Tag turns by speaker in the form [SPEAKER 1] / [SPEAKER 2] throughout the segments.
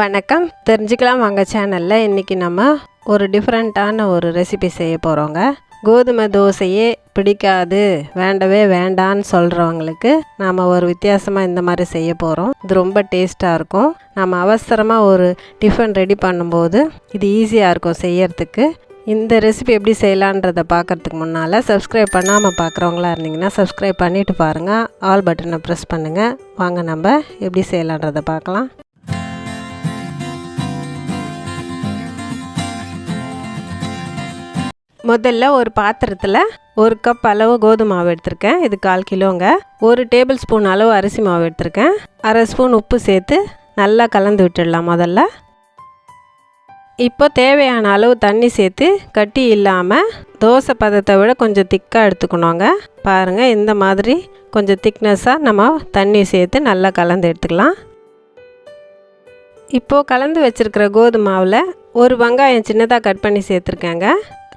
[SPEAKER 1] வணக்கம். தெரிஞ்சுக்கலாம் வாங்க சேனலில் இன்றைக்கி நம்ம ஒரு டிஃப்ரெண்ட்டான ஒரு ரெசிபி செய்ய போகிறோங்க கோதுமை தோசையே பிடிக்காது வேண்டவே வேண்டான்னு சொல்கிறவங்களுக்கு நாம் ஒரு வித்தியாசமாக இந்த மாதிரி செய்ய போகிறோம் இது ரொம்ப டேஸ்ட்டாக இருக்கும். நம்ம அவசரமாக ஒரு டிஃபன் ரெடி பண்ணும்போது இது ஈஸியாக இருக்கும் செய்யறதுக்கு. இந்த ரெசிபி எப்படி செய்யலான்றதை பார்க்குறதுக்கு முன்னால் சப்ஸ்கிரைப் பண்ணாமல் பார்க்குறவங்களா இருந்தீங்கன்னா சப்ஸ்கிரைப் பண்ணிவிட்டு பாருங்கள் ஆல் பட்டனை ப்ரெஸ் பண்ணுங்கள் வாங்க நம்ம எப்படி செய்யலான்றதை பார்க்கலாம். முதல்ல ஒரு பாத்திரத்தில் ஒரு கப் அளவு கோதுமை மாவு எடுத்திருக்கேன். இது கால் கிலோங்க. ஒரு டேபிள் ஸ்பூன் அளவு அரிசி மாவு எடுத்திருக்கேன். அரை ஸ்பூன் உப்பு சேர்த்து நல்லா கலந்து விட்டுடலாம் முதல்ல. இப்போ தேவையான அளவு தண்ணி சேர்த்து கட்டி இல்லாமல் தோசை பதத்தை விட கொஞ்சம் திக்காக எடுத்துக்கணுங்க. பாருங்கள் இந்த மாதிரி கொஞ்சம் திக்னஸ்ஸாக நம்ம தண்ணி சேர்த்து நல்லா கலந்து எடுத்துக்கலாம். இப்போது கலந்து வச்சுருக்கிற கோதுமாவில் ஒரு வெங்காயம் சின்னதாக கட் பண்ணி சேர்த்துருக்கேங்க.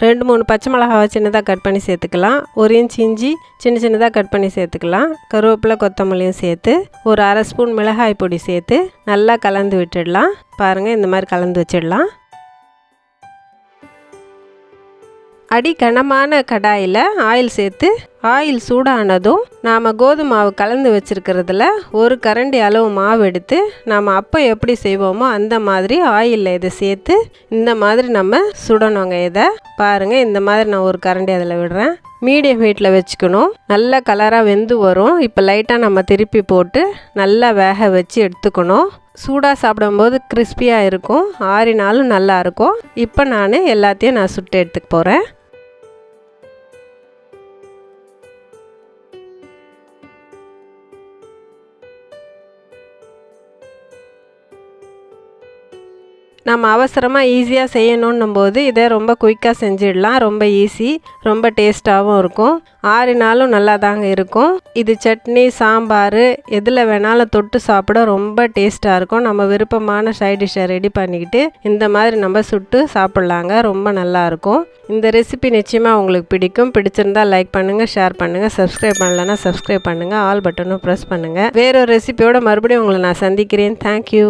[SPEAKER 1] ரெண்டு மூணு பச்சை மிளகாவை சின்னதாக கட் பண்ணி சேர்த்துக்கலாம். ஒரு இன்ச் இஞ்சி சின்ன சின்னதாக கட் பண்ணி சேர்த்துக்கலாம். கருவேப்பிலை கொத்தமல்லியும் சேர்த்து ஒரு அரை ஸ்பூன் மிளகாய் பொடி சேர்த்து நல்லா கலந்து விட்டுடலாம். பாருங்கள் இந்த மாதிரி கலந்து வச்சிடலாம். அடி கனமான கடாயில் ஆயில் சேர்த்து ஆயில் சூடானதும் நாம் கோதுமை மாவு கலந்து வச்சுருக்கிறதுல ஒரு கரண்டி அளவு மாவு எடுத்து நாம் அப்போ எப்படி செய்வோமோ அந்த மாதிரி ஆயிலில் இதை சேர்த்து இந்த மாதிரி நம்ம சுடணுங்க. இதை பாருங்கள் இந்த மாதிரி நான் ஒரு கரண்டி அதில் விடுறேன். மீடியம் ஹீட்டில் வச்சுக்கணும். நல்ல கலராக வெந்து வரும். இப்போ லைட்டாக நம்ம திருப்பி போட்டு நல்லா வேக வச்சு எடுத்துக்கணும். சூடாக சாப்பிடும்போது கிறிஸ்பியாக இருக்கும். ஆறினாலும் நல்லா இருக்கும். இப்போ நான் எல்லாத்தையும் நான் சுட்டு எடுத்துக்க போகிறேன் நம்ம அவசரமாக ஈஸியாக செய்யணுன்னும் போது இதை ரொம்ப குயிக்காக செஞ்சிடலாம். ரொம்ப ஈஸி ரொம்ப டேஸ்ட்டாகவும் இருக்கும். ஆறினாலும் நல்லா தாங்க இருக்கும். இது சட்னி சாம்பார் எதில் வேணாலும் தொட்டு சாப்பிட ரொம்ப டேஸ்ட்டாக இருக்கும். நம்ம விருப்பமான சைட் டிஷ்ஷை ரெடி பண்ணிக்கிட்டு இந்த மாதிரி நம்ம சுட்டு சாப்பிட்லாங்க. ரொம்ப நல்லாயிருக்கும் இந்த ரெசிபி நிச்சயமாக உங்களுக்கு பிடிக்கும். பிடிச்சிருந்தால் லைக் பண்ணுங்கள் ஷேர் பண்ணுங்கள் சப்ஸ்கிரைப் பண்ணலன்னா சப்ஸ்கிரைப் பண்ணுங்கள் ஆல் பட்டனும் ப்ரெஸ் பண்ணுங்கள் வேறொரு ரெசிபியோட மறுபடியும் உங்களை நான் சந்திக்கிறேன். தேங்க்யூ